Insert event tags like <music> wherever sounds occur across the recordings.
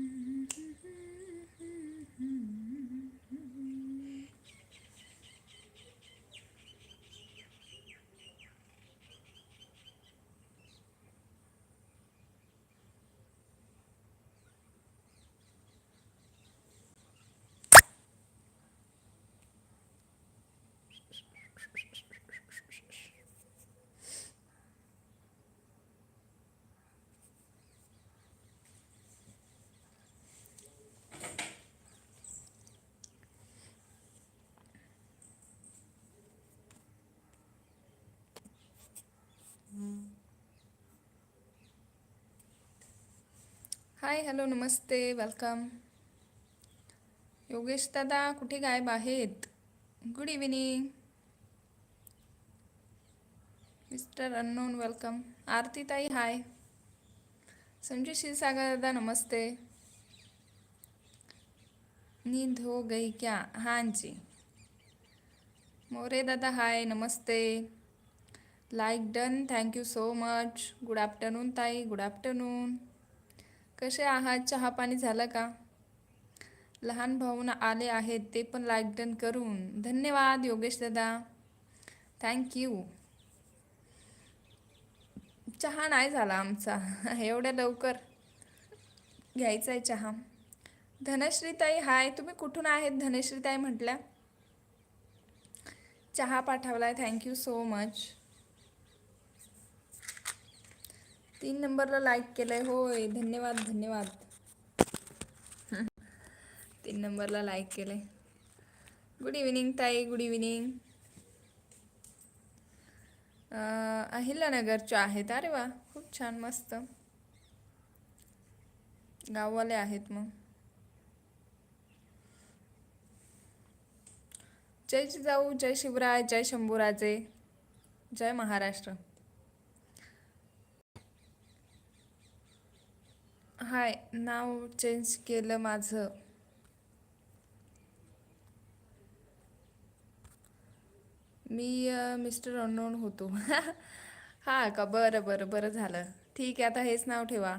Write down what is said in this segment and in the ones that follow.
嗯 hi hello नमस्ते welcome Yogesh दादा कुठे गायब आहेत? Good evening mister unknown welcome Aarti ताई हाय संजय क्षीरसागर दादा नमस्ते. नींद हो गई क्या? हाँ जी. मोरे दादा hi Namaste. Like done thank you so much good afternoon ताई गुड आफ्टरनून कसे आहात? चहा पाणी झालं का? लहान भाऊना आले आहेत ते पण लाईक डन करून. धन्यवाद योगेश दादा. थँक्यू चहा नाही झाला आमचा. <laughs> एवढ्या लवकर घ्यायचा आहे चहा. धनश्रीताई हाय तुम्ही कुठून आहेत? धनश्रीताई म्हटल्या. चहा पाठवला आहे थँक्यू सो मच तीन नंबरला लाईक केलंय. होय धन्यवाद धन्यवाद. <laughs> तीन नंबरला लाईक केलंय. गुड इव्हिनिंग ताई. गुड इव्हिनिंग अहिल्यानगरच्या आहेत. अरे वा खूप छान मस्त. गाववाले आहेत मग. जय जाऊ जय शिवराय जय शंभूराजे जय महाराष्ट्र. हाय नाव चेंज केलं माझं. मी मिस्टर अननोन होतो. <laughs> हा का? बरं बरं बरं झालं. ठीक आहे आता हेच नाव ठेवा.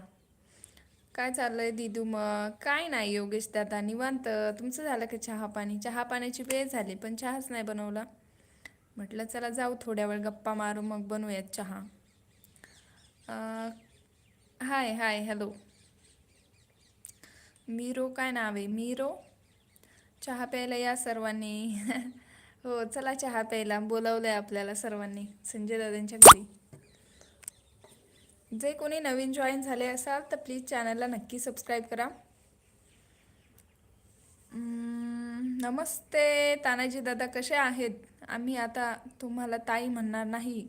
काय चाललं आहे दिदू मग काय नाही योगेश दादा निवांत. तुमचं झालं का चहा पाणी? चहा पाण्याची वेळ झाली पण चहाच नाही बनवला. म्हटलं चला जाऊ थोड्या वेळ गप्पा मारू मग बनवूयात चहा. हाय हाय हॅलो. मीरो काय नाव आहे? मीरो? चहा प्यायला या सर्वांनी. <laughs> हो चला चहा प्यायला. बोलावलंय आपल्याला सर्वांनी. संजय दादांच्या घरी. जे कोणी नवीन जॉईन झाले असाल तर प्लीज चॅनलला नक्की सबस्क्राईब करा. नमस्ते. तानाजी दादा कसे आहेत? आम्ही आता तुम्हाला ताई म्हणणार नाही.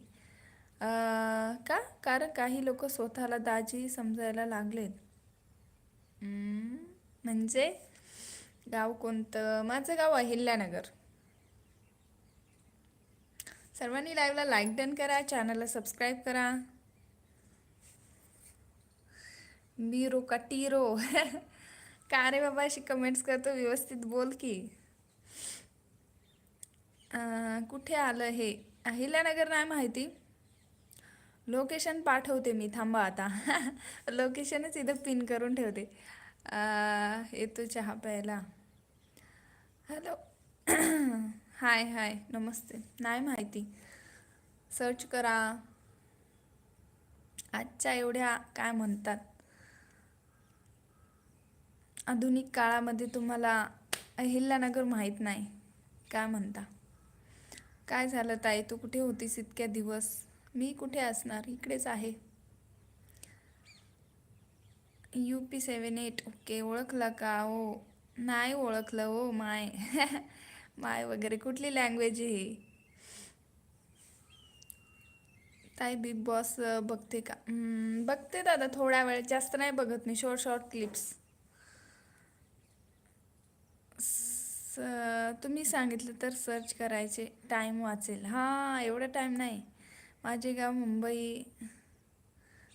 का? कारण काही लोक स्वतःला दाजी समजायला लागलेत. म्हणजे गाव कोणतं? माझं गाव अहिल्यानगर सर्वांनी लाईव्हला लाईक डन करा चॅनलला सबस्क्राईब करा. बीरो का टीरो. <laughs> का रे बाबा अशी कमेंट्स करतो? व्यवस्थित बोल की. अं, कुठे आलं हे? अहिल्यानगर नाही माहिती. लोकेशन पाठवते मी थांबा आता. <laughs> लोकेशनच इथं पिन करून ठेवते. येतो चहा प्यायला. हॅलो हाय हाय नमस्ते. नाही माहिती. सर्च करा. आजच्या एवढ्या काय म्हणतात? आधुनिक काळामध्ये तुम्हाला अहिल्यानगर माहीत नाही. काय म्हणता? काय झालं ताई? तू कुठे होतीस इतक्या दिवस? मी कुठे असणार? इकडेच आहे. U P seven eight. Okay ओळखला का? ओ नाही ओळखलं ओ माय. <laughs> माय वगैरे कुठली लँग्वेज आहे ही? ताई बिग बॉस बघते का? बघते दादा थोड्या वेळ. जास्त नाही बघत मी शॉर्ट शॉर्ट क्लिप्स स तुम्ही सांगितलं तर सर्च करायचे. टाईम वाचेल. हां एवढा टाईम नाही. माझे गाव मुंबई.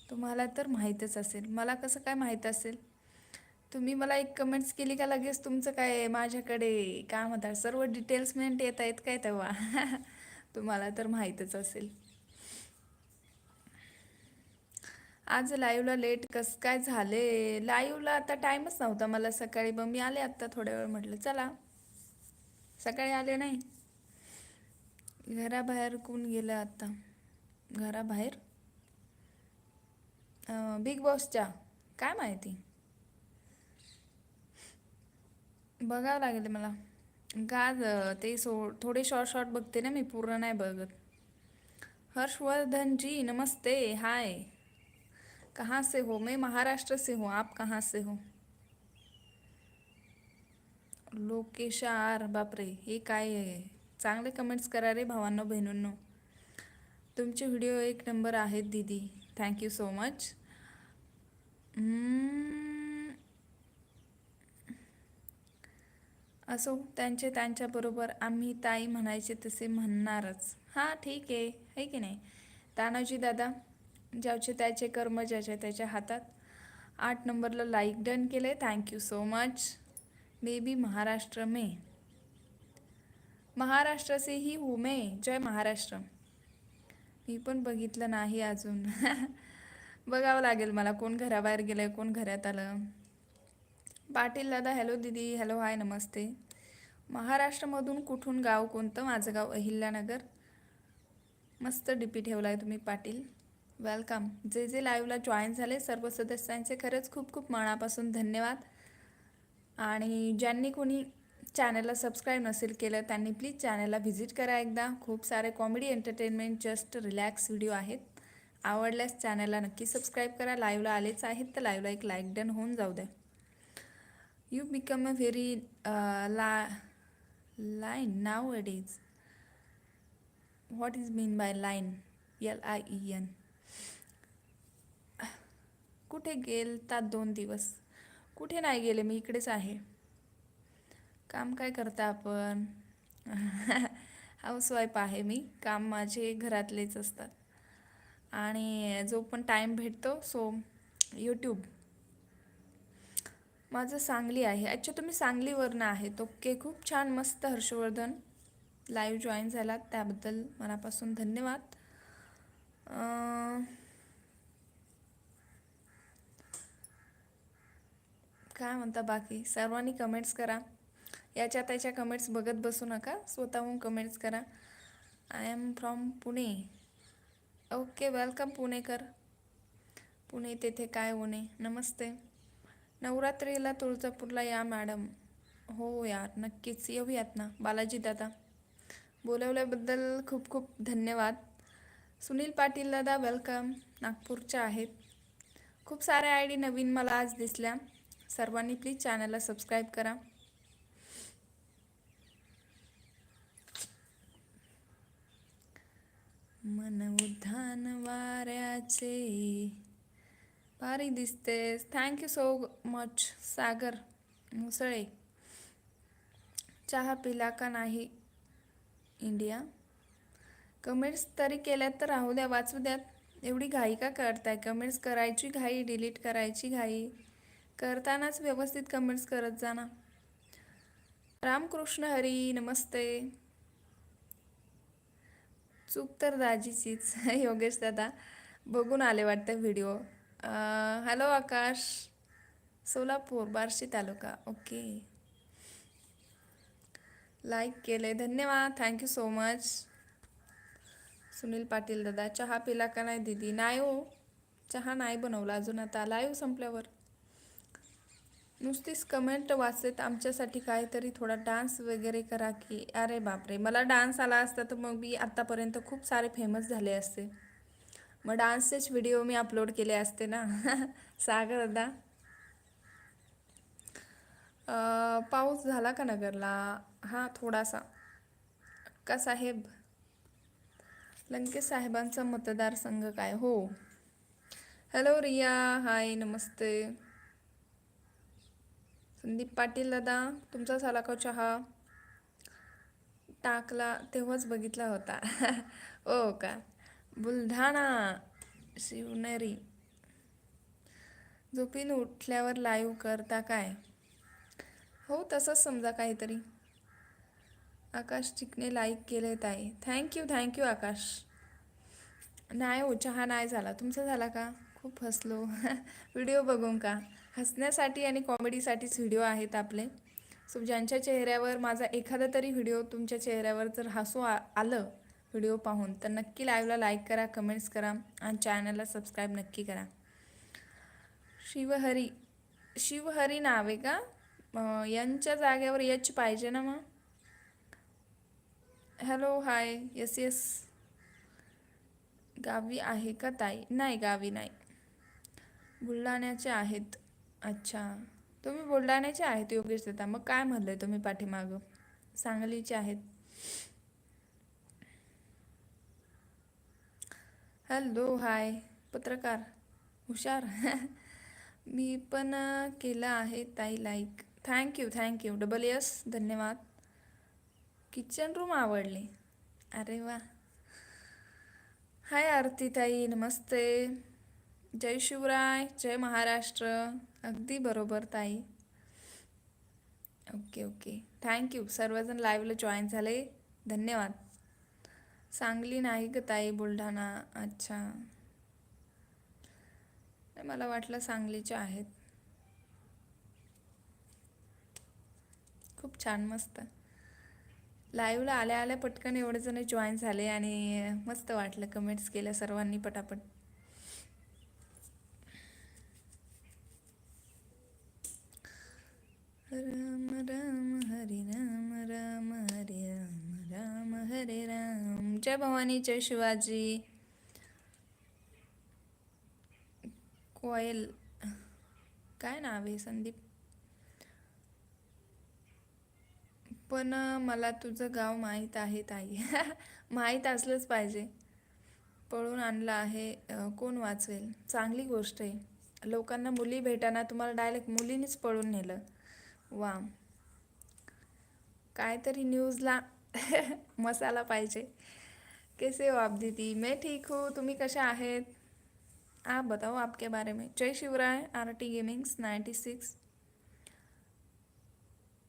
तुम्हाला तर माहीतच असेल. मला कसं काय माहीत असेल? तुम्ही मला एक कमेंट्स केली का लगेच तुमचं काय माझ्याकडे काय म्हणतात? सर्व डिटेल्स येत आहेत काय तेव्हा? <laughs> तुम्हाला तर माहीतच असेल. आज लाईव्हला लेट कसं काय झाले? लाईव्हला आता टाईमच नव्हता मला सकाळी. मग मी आले आत्ता थोड्या वेळ म्हटलं चला. सकाळी आले नाही. घराबाहेर कोण गेलं आता? घराबाहेर? बिग बॉसच्या काय माहिती? बघावं लागेल मला. का ते सो थोडे शॉर्ट शॉर्ट बघते ना मी पूर्ण नाही बघत. हर्षवर्धन जी नमस्ते हाय कहाँ से हो? मैं महाराष्ट्र से हूँ आप कहाँ से हो? लोकेशा आर बापरे हे काय आहे? चांगले कमेंट्स करा रे भावांनो बहिणींनो. तुमचे व्हिडिओ एक नंबर आहेत दीदी. थँक्यू सो मच असो त्यांचे त्यांच्याबरोबर आम्ही ताई म्हणायचे तसे म्हणणारच. हां ठीक आहे. है की नाही? तानाजी दादा ज्याचे त्याचे कर्म ज्याच्या त्याच्या हातात. आठ नंबरला लाईक डन केले thank you so much baby Maharashtra में. महाराष्ट्र से ही हूँ मैं. जय महाराष्ट्र. मी पण बघितलं नाही अजून. <laughs> बघावं लागेल मला कोण घराबाहेर गेलं कोण घरात आलं. पाटील दादा हॅलो दीदी हॅलो हाय नमस्ते. महाराष्ट्रामधून कुठून गाव कोणतं? माझं गाव अहिल्यानगर. मस्त डीपी ठेवला आहे तुम्ही पाटील. वेलकम जे जे लाईव्हला जॉईन झाले सर्व सदस्यांचे खरंच खूप खूप मनापासून धन्यवाद. आणि ज्यांनी कोणी चॅनलला सबस्क्राईब नसेल केलं त्यांनी प्लीज चॅनलला व्हिजिट करा एकदा. खूप सारे comedy entertainment just relax video आहेत. आवडल्यास चॅनलला नक्की सबस्क्राईब करा. लाईव्हला आलेच आहेत तर लाईव्हला एक लाईक डन होऊन जाऊ द्या. यू बिकम अ व्हेरी ला line now days what is mean by line L I E N कुठे गेलतात दोन दिवस? कुठे नाही गेले? मी इकडेच आहे. काम काय करता आपण? <laughs> हाऊसवाईफ आहे मी. काम माझे घरातलेच असतात. आणि जो पण टाईम भेटतो सो यूट्यूब माझं सांगली आहे. अच्छा तुम्ही सांगलीवरनं आहेत ओके खूप छान मस्त हर्षवर्धन लाईव्ह जॉईन झालात त्याबद्दल मनापासून धन्यवाद. काय म्हणता बाकी? सर्वांनी कमेंट्स करा. याच्या त्याच्या कमेंट्स बघत बसू नका. स्वतःहून कमेंट्स करा. I am from Pune okay welcome पुणेकर. पुणे तेथे काय होणे? नमस्ते. नवरात्रीला तुळजापूरला या मॅडम हो यार नक्कीच. येऊयात ना बालाजी दादा. बोलवल्याबद्दल खूप खूप धन्यवाद. सुनील पाटील दादा वेलकम नागपूरच्या आहेत. खूप साऱ्या आय डी नवीन मला आज दिसल्या. सर्वांनी प्लीज चॅनलला सबस्क्राईब करा. मन उद्धान वाऱ्याचे. भारी दिसतेस thank you so much Sagar Musale. चहा पिला का नाही इंडिया? कमेंट्स तरी केल्यात तर राहू द्या वाचू द्यात एवढी घाई का करताय? कमेंट्स करायची घाई डिलीट करायची घाई. करतानाच व्यवस्थित कमेंट्स करत जा ना. रामकृष्ण हरी नमस्ते. चूक तर दाजीचीच. <laughs> योगेश दादा बघून आले वाटतं व्हिडिओ. हॅलो आकाश सोलापूर बार्शी तालुका. ओके. लाईक केले धन्यवाद. Thank you so much Sunil Patil दादा चहा पिला का नाही दीदी? नाही हो. चहा नाही बनवला अजून आता. लाईव्ह संपल्यावर. नुसतीच कमेंट वाचत आमच्यासाठी काहीतरी थोडा डान्स वगैरे करा की अरे बापरे. मला डान्स आला असता तर मग मी आत्तापर्यंत खूप सारे फेमस झाले असते. मग डान्सचेच व्हिडिओ मी अपलोड केले असते ना. <laughs> सागर दादा. पाऊस झाला का नगरला? हां थोडासा. का साहेब? लंकेश साहेबांचा मतदारसंघ काय? हो. हॅलो रिया. हाय नमस्ते. संदीप पाटील दादा तुमचा झाला का चहा टाकला तेव्हाच बघितला होता. ओ <laughs> हो का? बुलढाणा शिवनेरी. झोपीन उठल्यावर लाईव्ह करता काय? हो तसंच समजा काहीतरी. आकाश चिकने लाईक केले ताई. Thank you thank you Akash. नाही हो चहा नाही झाला. तुमचा झाला का? खूप हसलो. व्हिडिओ बघून का? हसण्यासाठी आणि कॉमेडीसाठीच व्हिडिओ आहेत आपले. सो ज्यांच्या चेहऱ्यावर माझा एखादा तरी व्हिडिओ तुमच्या चेहऱ्यावर जर हसू आ आलं व्हिडिओ पाहून तर नक्की लाईव्हला लाईक करा कमेंट्स करा आणि चॅनलला सबस्क्राईब नक्की करा. शिवहरी. शिवहरी नाव आहे का यांच्या जागेवर यच पाहिजे ना मग? हॅलो हाय येस येस गावी आहे का ताई? नाही गावी नाही. बुलढाण्याचे आहेत. अच्छा. तुम्ही बुलढाण्याचे आहेत योगेश दादा. मग काय म्हणलं आहे तुम्ही पाठीमागं? सांगलीचे आहेत. Hello hi. पत्रकार. हुशार. <laughs> मी पण केलं आहे ताई like thank you thank you double yes धन्यवाद. किचन रूम आवडले. अरे वा. हाय आरती ताई. नमस्ते. जय शिवराय जय महाराष्ट्र. अगदी बरोबर ताई. Okay okay. थँक्यू सर्वजण लाईव्हला जॉईन झाले. धन्यवाद. सांगली नाही ग ताई बुलढाणा. अच्छा. मला वाटलं सांगलीचे आहेत. खूप छान मस्त. लाईव्हला आल्या आल्या पटकन एवढे जण जॉईन झाले आणि मस्त वाटलं. कमेंट्स केल्या सर्वांनी पटापट. राम राम हरे राम राम हरे राम राम हरे राम. जय भवानी जय शिवाजी. कोयल काय नाव आहे संदीप? पण मला तुझं गाव माहीत आहे ताई. <laughs> माहीत असलंच पाहिजे. पळून आणलं आहे कोण वाचवेल? चांगली गोष्ट आहे. लोकांना मुली भेटाना तुम्हाला डायरेक्ट मुलीनेच पळून नेलं. वा. काहीतरी न्यूजला <laughs> मसाला पाहिजे. कैसे हो आप दीदी? मैं ठीक हूँ. तुम्ही कशा आहेत? आप बताओ आपके बारे में. जय Shivray R T gamings ninety six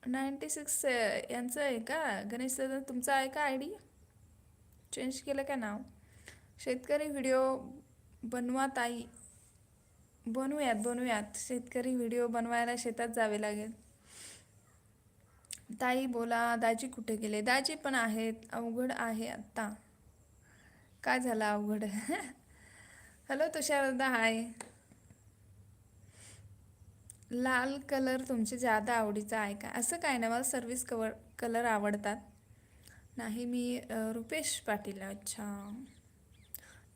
ninety six यांचं आहे का? गणेश दादा तुमचा आहे का आय डी चेंज केलं का नाव? शेतकरी व्हिडिओ बनवा ताई. बनवूयात बनवूयात. शेतकरी व्हिडिओ बनवायला शेतात जावे लागेल. ताई बोला दाजी कुठे गेले? दाजी पण आहेत. अवघड आहे आत्ता. काय झालं अवघड? हॅलो तुषार दादा हाय लाल कलर तुमचे जादा आवडीचा आहे का? असं काय नाही मला सर्विस कवर कलर आवडतात. नाही मी रुपेश पाटील अच्छा.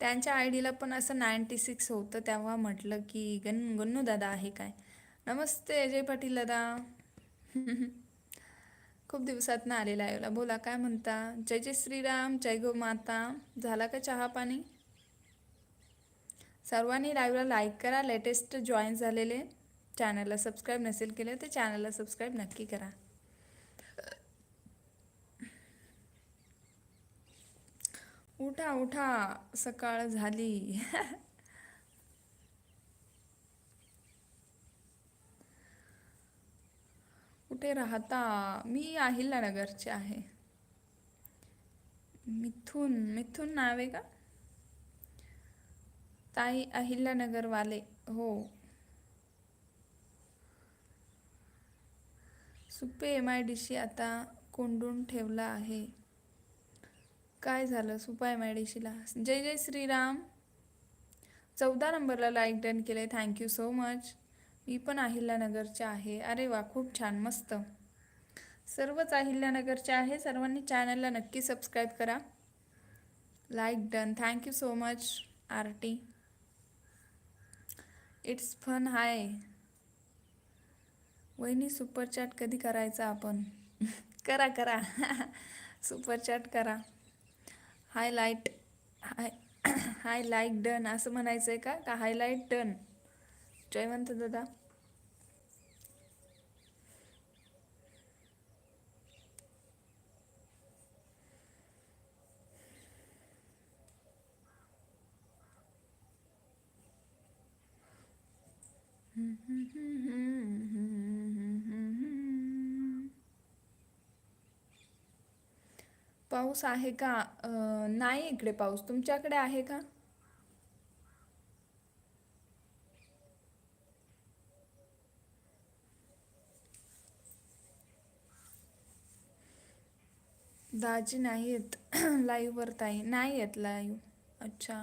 त्यांच्या आय डीला पण असं नाईन्टी सिक्स होतं तेव्हा म्हटलं की गन गन्नू दादा आहे काय? नमस्ते अजय पाटील दादा. <laughs> खूप दिवसात ना आलेला आहे. बोला काय म्हणता? जय जय श्रीराम जय गो माता. झाला का चहा पाणी? सर्वांनी लाईव्हला लाईक करा. लेटेस्ट जॉईन झालेले. चॅनलला सबस्क्राईब नसेल केलं तर चॅनलला सबस्क्राईब नक्की करा. उठा उठा. सकाळ झाली. <laughs> कुठे राहता? मी अहिल्यानगरचे आहे. मिथून मिथून नाव आहे का? ताई अहिल्यानगरवाले हो. Supe M I D C आता कोंडून ठेवला आहे. काय झालं सुपा एम आय डी सीला जय जय श्रीराम. चौदा नंबरला लाईक डन आहे थँक्यू सो मच मी पण अहिल्यानगरच्या आहे. अरे वा खूप छान मस्त. सर्वच अहिल्यानगरचे आहे. सर्वांनी चॅनलला नक्की सबस्क्राईब करा. Like done thank you so much R T it's fun hi वहिनी सुपरचॅट कधी करायचा आपण? <laughs> करा करा. <laughs> सुपरचॅट करा. Hi light hi hi like done असं म्हणायचं आहे का? का हायलाईट डन जयवंत दादा. पाऊस आहे का? अं, नाही इकडे पाऊस. तुमच्याकडे आहे का? दाजी नाही येत लाईव्हवर ताई. नाही येत लाईव्ह अच्छा.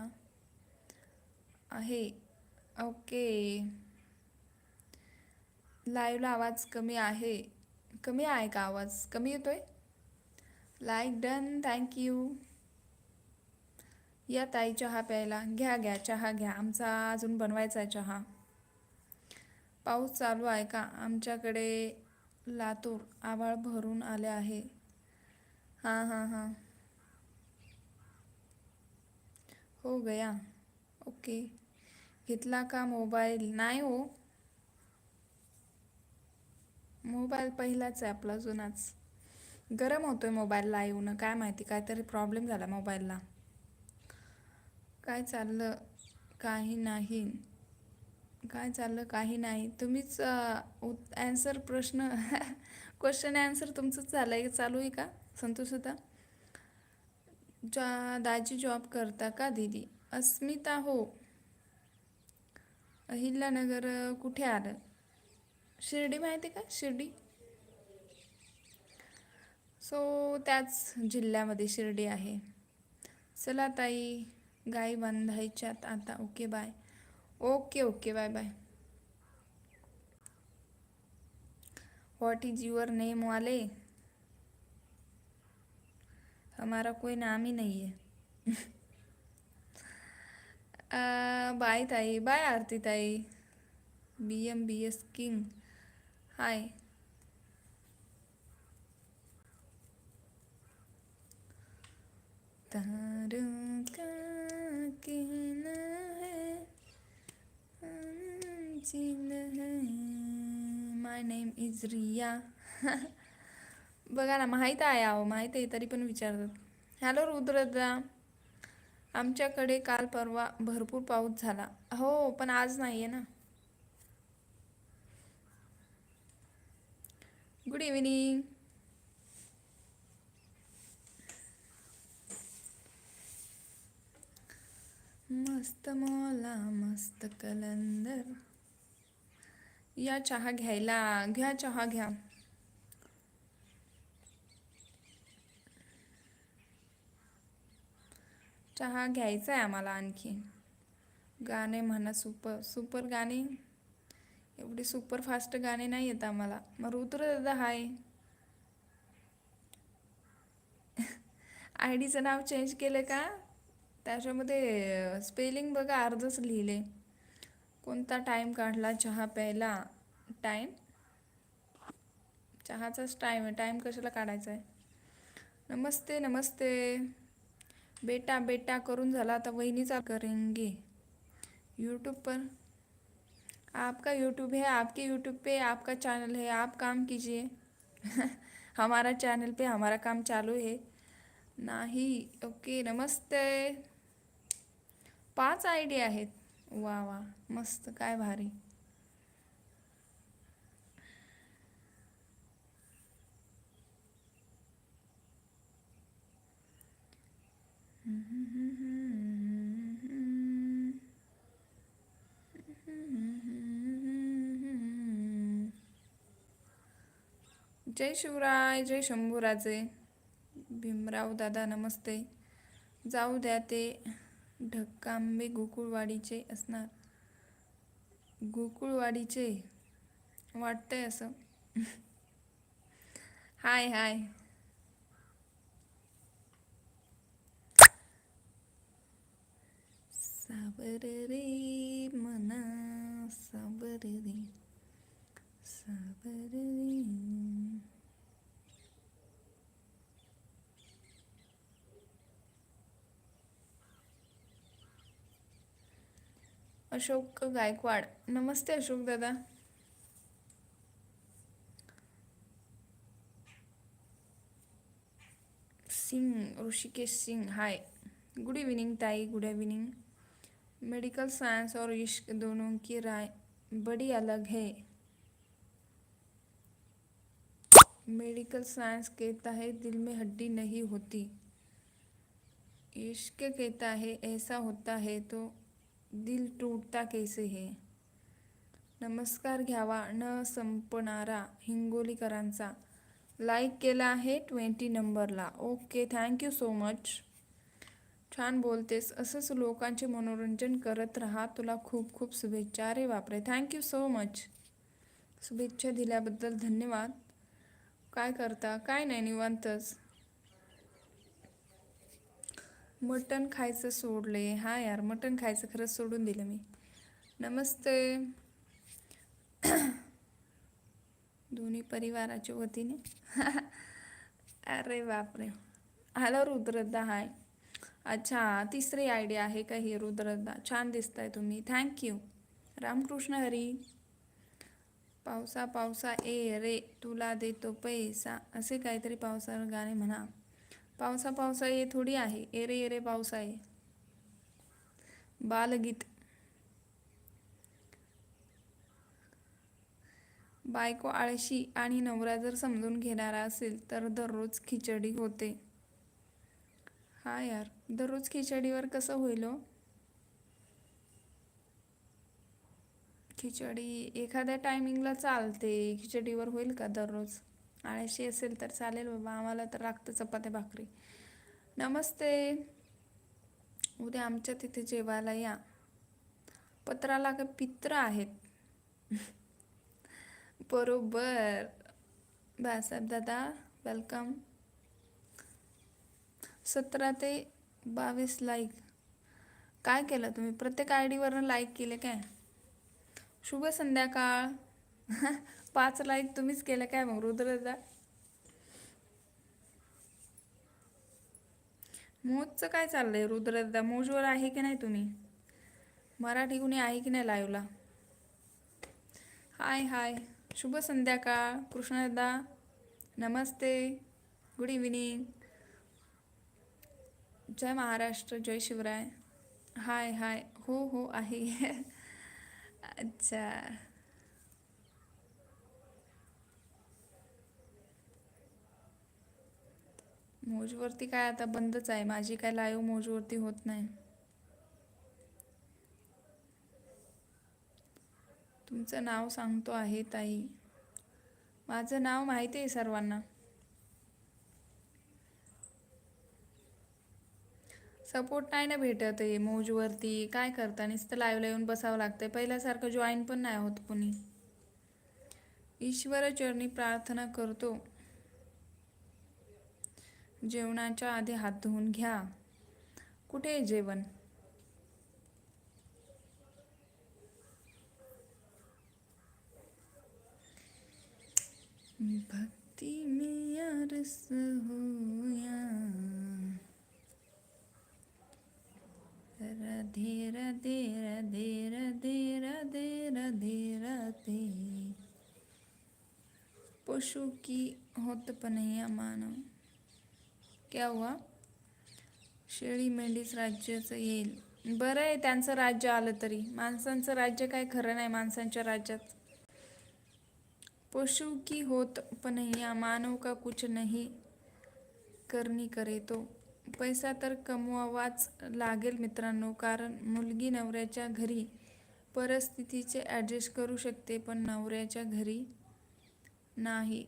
आहे. ओके. लाईव्हला आवाज कमी आहे. कमी आहे का आवाज? कमी येतोय? लाईक डन थँक्यू या ताई चहा प्यायला. घ्या घ्या. चहा घ्या. आमचा अजून बनवायचा आहे चहा. पाऊस चालू आहे का? आमच्याकडे लातूर आभाळ भरून आले आहे. हां हां हां. हो गया. ओके. घेतला का मोबाईल? नाही हो. मोबाईल पहिलाच आहे आपला जुनाच. गरम होतोय मोबाईलला येऊन. काय माहिती काहीतरी प्रॉब्लेम झाला मोबाईलला. काय चाललं? काही नाही. काय चाललं? काही नाही. तुम्हीच ॲन्सर प्रश्न <laughs> क्वेश्चन ॲन्सर तुमचंच झालं आहे चालू आहे का? संतोष होता जा दाजी जॉब करता का दीदी? अस्मिता हो. अहिल्यानगर कुठे आलं? शिर्डी माहिती आहे का? शिर्डी. सो त्याच जिल्ह्यामध्ये शिर्डी आहे. चला ताई गाई बांधायच्यात आता okay bye. Okay okay bye bye. What is your name वाले? हमारा कोई नाम ही नहीं है बाय ताई बाय आरती ताई B M B S king hi तारों का कहना है है माय नेम इज रिया बघा ना माहीत आहे अहो माहीत आहे तरी पण विचारतात. हॅलो रुद्रदा आमच्याकडे काल परवा भरपूर पाऊस झाला. हो पण आज नाही आहे ना. गुड इव्हिनिंग मस्त मोला मस्त कलंदर. या चहा घ्यायला घ्या चहा घ्या. चहा घ्यायचा आहे आम्हाला आणखी. गाणे म्हणा सुपर सुपर गाणे. एवढे सुपर फास्ट गाणे नाही येत आम्हाला. मग रुद्र दादा हाय. आय डीचं नाव चेंज केलं का? त्याच्यामध्ये स्पेलिंग बघा अर्धच लिहिले. कोणता टाईम काढला? चहा प्यायला. टाईम चहाचाच टाईम आहे. टाईम कशाला काढायचा आहे नमस्ते नमस्ते. बेटा बेटा करून झाला आता वहिनीचा करेंगे. यूट्यूब पर. आपका यूट्यूब है आपके यूट्यूब पे आपका चैनल है आप काम कीजिए. <laughs> हमारा चैनल पे हमारा काम चालू है. नाही ओके नमस्ते. पाच आय डी आहेत. वा वा मस्त काय भारी. जय शिवराय जय शंभूराजे. भीमराव दादा नमस्ते. जाऊ द्या ते ढक्कांबे गोकुळवाडीचे असणार. गोकुळवाडीचे वाटतंय असं. हाय हाय. साबर रे मना अशोक गायकवाड. नमस्ते अशोक दादा. Singh, Rishikesh Singh hi. Good evening ताई. गुड इवनिंग मेडिकल साइंस और इश्क दोनों की राय बड़ी अलग है. मेडिकल साइंस कहता है, दिल में हड्डी नहीं होती. इश्क कहता है, ऐसा होता है तो दिल टूटता कैसे हे? नमस्कार घ्यावा न संपणारा हिंगोलीकरांचा. लाईक केला आहे ट्वेंटी नंबरला. ओके थँक्यू सो मच छान बोलतेस. असंच लोकांचे मनोरंजन करत राहा. तुला खूप खूप शुभेच्छा. अरे बापरे थँक्यू सो मच शुभेच्छा दिल्याबद्दल धन्यवाद. काय करता? काय नाही निवांतच. मटण खायचं सोडले. हा यार मटण खायचं खरंच सोडून दिलं मी. नमस्ते. दोन्ही परिवाराच्या वतीने. अरे बापरे. हॅलो रुद्रदा हाय. अच्छा तिसरी आयडिया आहे का ही रुद्रदा? छान दिसताय तुम्ही. Thank you Ramkrishna Hari. पावसा पावसा ए रे तुला देतो पैसा. असे काहीतरी पावसावर गाणे म्हणा. पावसा पावसा ये थोडी आहे एरे एरे पावसा आहे बालगीत. बायको आळशी आणि नवरा जर समजून घेणारा असेल तर दररोज खिचडी होते. हा यार दररोज खिचडीवर कसं होईल हो? खिचडी एखाद्या टायमिंगला चालते खिचडीवर होईल का दररोज? आळशी असेल तर चालेल बाबा आम्हाला तर लागतं चपात्या भाकरी. नमस्ते. उद्या आमच्या तिथे जेवायला या. पत्राला का पित्र आहेत. <laughs> बरोबर. बाळासाहेब दादा वेलकम सतरा ते बावीस लाईक काय केलं तुम्ही? प्रत्येक आय डीवरनं लाईक केले काय? शुभ संध्याकाळ. <laughs> पाच लाईक तुम्हीच केलं काय मग रुद्रदा? मोजचं काय चाललंय रुद्रदा? मोजवर आहे की नाही तुम्ही? मराठी कुणी आहे की नाही लाईव्हला हाय हाय. शुभ संध्याकाळ. कृष्णदा नमस्ते. गुड इव्हिनिंग जय महाराष्ट्र जय शिवराय. Hi hi. हो हो आहे. <laughs> अच्छा. मोजवरती काय आता बंदच आहे. माझी काय लाईव्ह मोजवरती होत नाही. तुमचं नाव सांगतो आहे ताई. माझं नाव माहिती आहे सर्वांना. सपोर्ट नाही ना भेटत आहे मौजवरती. काय करता? नुसतं लाईव्हला येऊन बसावं लागतंय. पहिल्यासारखं जॉईन पण नाही होत कुणी. ईश्वरचरणी प्रार्थना करतो. जेवणाच्या आधी हात धुवून घ्या. कुठे आहे जेवण? भक्ती में अरस होया राधे राधे राधे राधे राधे राधे राधे. पशु की होत पनैया मानव. क्या हुआ? शेळी मेंढीच राज्याचं येईल. बरं आहे त्यांचं राज्य आलं तरी. माणसांचं राज्य काय खरं नाही माणसांच्या राज्यात? पशु की होत पनैया मानव का कुछ नाही करणी करे तो? पैसा तर कमवावाच लागेल मित्रांनो कारण मुलगी नवऱ्याच्या घरी परिस्थितीचे ॲडजस्ट करू शकते पण नवऱ्याच्या घरी नाही.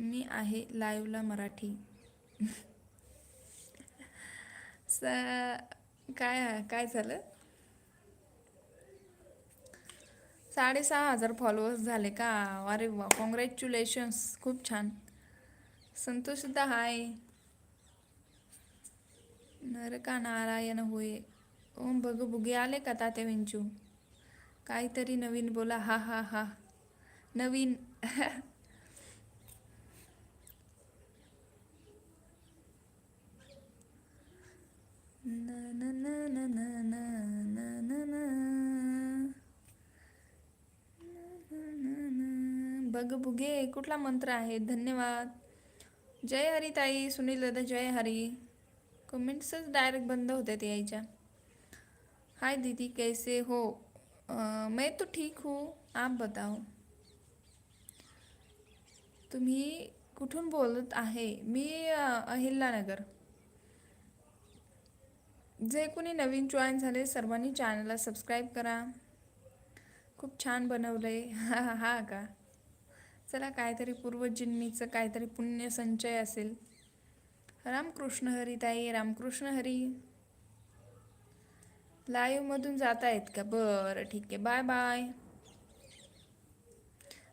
मी आहे लाईव्हला मराठी. स काय काय झालं? साडेसहा हजार फॉलोअर्स झाले का? अरे वा कॉंग्रॅच्युलेशन्स खूप छान. संतोषदा हाय नरका नारायण होय. ओम भग बुगे आले का तात्या विंचू? काहीतरी नवीन बोला हा हा हा. नवीन <laughs> बघ बुगे कुठला मंत्र आहे? धन्यवाद. जय हरी ताई सुनील दादा जय हरी. कमेंट्सच डायरेक्ट बंद होते ते यायच्या. हाय दीदी कैसे हो? आ, मैं तो ठीक हूँ आप बताओ. तुम्ही कुठून बोलत आहे? मी अहिल्यानगर. जे कोणी नवीन जॉईन झाले सर्वांनी चॅनलला सबस्क्राईब करा. खूप छान बनवलं आहे हा हा का? चला काहीतरी पूर्वजन्मीचं काहीतरी पुण्य संचय असेल. रामकृष्ण हरी ताई रामकृष्ण हरी. लाईव्हमधून जात आहेत का? बरं ठीक आहे. बाय बाय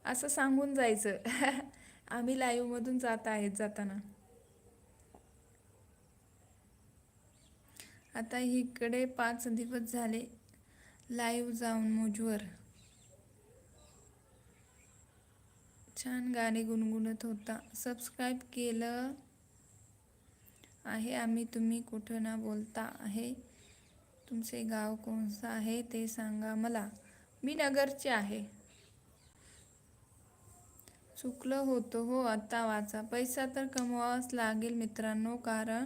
असं सांगून जायचं. <laughs> आम्ही लाईव्हमधून जात आहेत जाताना. आता इकडे पाच दिवस झाले लाईव्ह जाऊन मोजवर. छान गाणे गुणगुणत होता. सबस्क्राईब केलं आहे. आम्ही तुम्ही कुठं ना बोलता आहे. तुमचे गाव कोणतं आहे ते सांगा मला. मी नगरचे आहे. चुकलं होतं हो आता वाचा. पैसा तर कमवावाच लागेल मित्रांनो कारण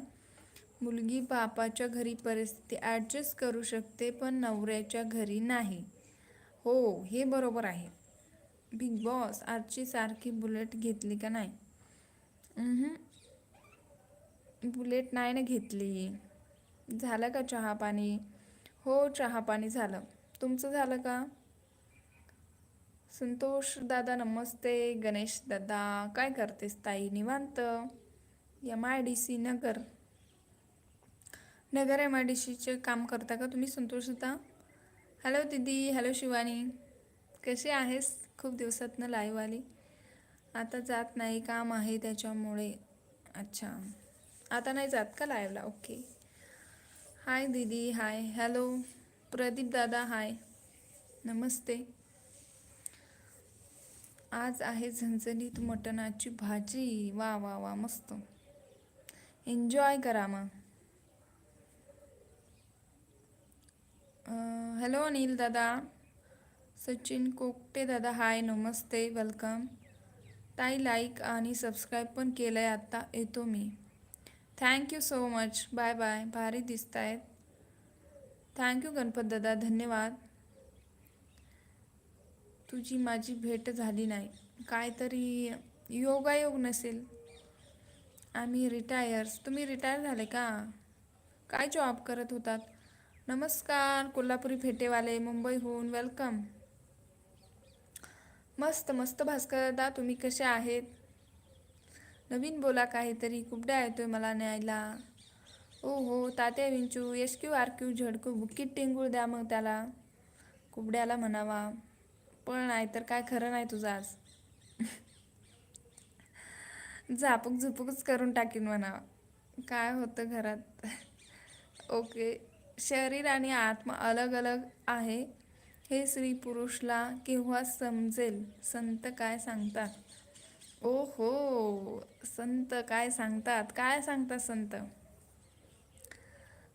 मुलगी बापाच्या घरी परिस्थिती ॲडजस्ट करू शकते पण नवऱ्याच्या घरी नाही. हो हे बरोबर आहे. बिग बॉस आजची सारखी बुलेट घेतली का नाही? बुलेट नाही ना घेतली. झालं का चहा पाणी? हो चहा पाणी झालं. तुमचं झालं का? संतोष दादा नमस्ते. गणेश दादा काय करतेस ताई? निवांत? M I D C Nagar. Nagar M I D सीचे काम करता का तुम्ही संतोष हॅलो दीदी हॅलो शिवानी. कशी आहेस? खूप दिवसातनं लाईव्ह आली. आता जात नाही काम आहे त्याच्यामुळे. अच्छा. आता नाही जात का लाईव्हला ओके हाय दीदी हाय हॅलो प्रदीप दादा हाय नमस्ते. आज आहे झणझणीत मटणाची भाजी. वा वा वा मस्त. एन्जॉय करा मग. हॅलो अनिल दादा. सचिन कोकटे दादा हाय नमस्ते वेलकम ताई लाईक आणि सबस्क्राईब पण केलं आहे आत्ता येतो मी. Thank you so much bye bye भारी दिसत आहेत थँक्यू गणपत दादा. धन्यवाद. तुझी माझी भेट झाली नाही. काहीतरी योगायोग नसेल. आम्ही रिटायर्स तुम्ही रिटायर झाले का? काय जॉब करत होतात? नमस्कार कोल्हापुरी फेटेवाले मुंबईहून वेलकम मस्त मस्त भास्कर तुम्ही कसे आहेत? नवीन बोला काहीतरी कुबड्या येतोय मला न्यायला. ओ हो Tatya Vinchu S Q R Q झडकू बुकीत टिंगूळ द्या मग त्याला. कुबड्याला म्हणावा. पण नाही तर काय खरं नाही तुझं आज. <laughs> झापूक झुपूकच करून टाकीन म्हणावा काय होतं घरात? <laughs> ओके. शरीर आणि आत्मा अलग अलग आहे हे स्त्री पुरुषला केव्हा समजेल? संत काय सांगतात? ओ हो संत काय सांगतात? काय सांगतात संत?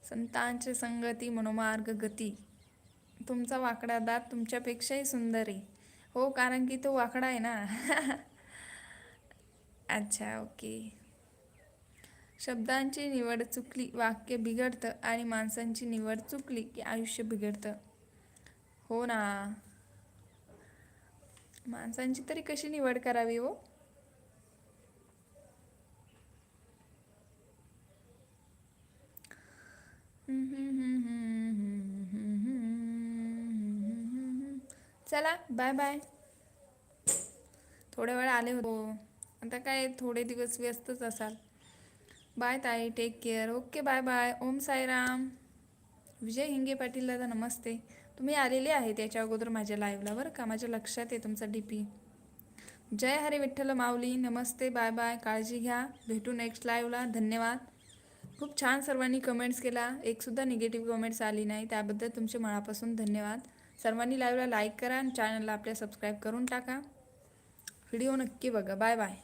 संतांची संगती मनोमार्ग गती. तुमचा वाकडा दात तुमच्यापेक्षाही सुंदर आहे. हो कारण की तो वाकडा आहे ना? <laughs> अच्छा ओके. शब्दांची निवड चुकली वाक्य बिघडतं आणि माणसांची निवड चुकली की आयुष्य बिघडतं. हो ना. माणसांची तरी कशी निवड करावी हो? चला बाय बाय थोड्या वेळ आले हो आता काय थोडे दिवस व्यस्तच असाल. बाय ताई take care okay bye bye Om Sairam Vijay Hinge Patil दादा नमस्ते. तुम्ही आलेले आहे त्याच्या अगोदर माझ्या लाईव्हला बरं का? माझ्या लक्षात आहे तुमचा डी पी जय हरे विठ्ठल माऊली. नमस्ते बाय बाय काळजी घ्या. भेटू नेक्स्ट लाईव्हला धन्यवाद. खूप छान सर्वांनी कमेंट्स केला. एकसुद्धा निगेटिव्ह कमेंट्स आली नाही. त्याबद्दल तुमचे मनापासून धन्यवाद. सर्वांनी लाईव्हला लाईक करा आणि चॅनलला आपल्या सबस्क्राईब करून टाका. व्हिडिओ नक्की बघा. Bye bye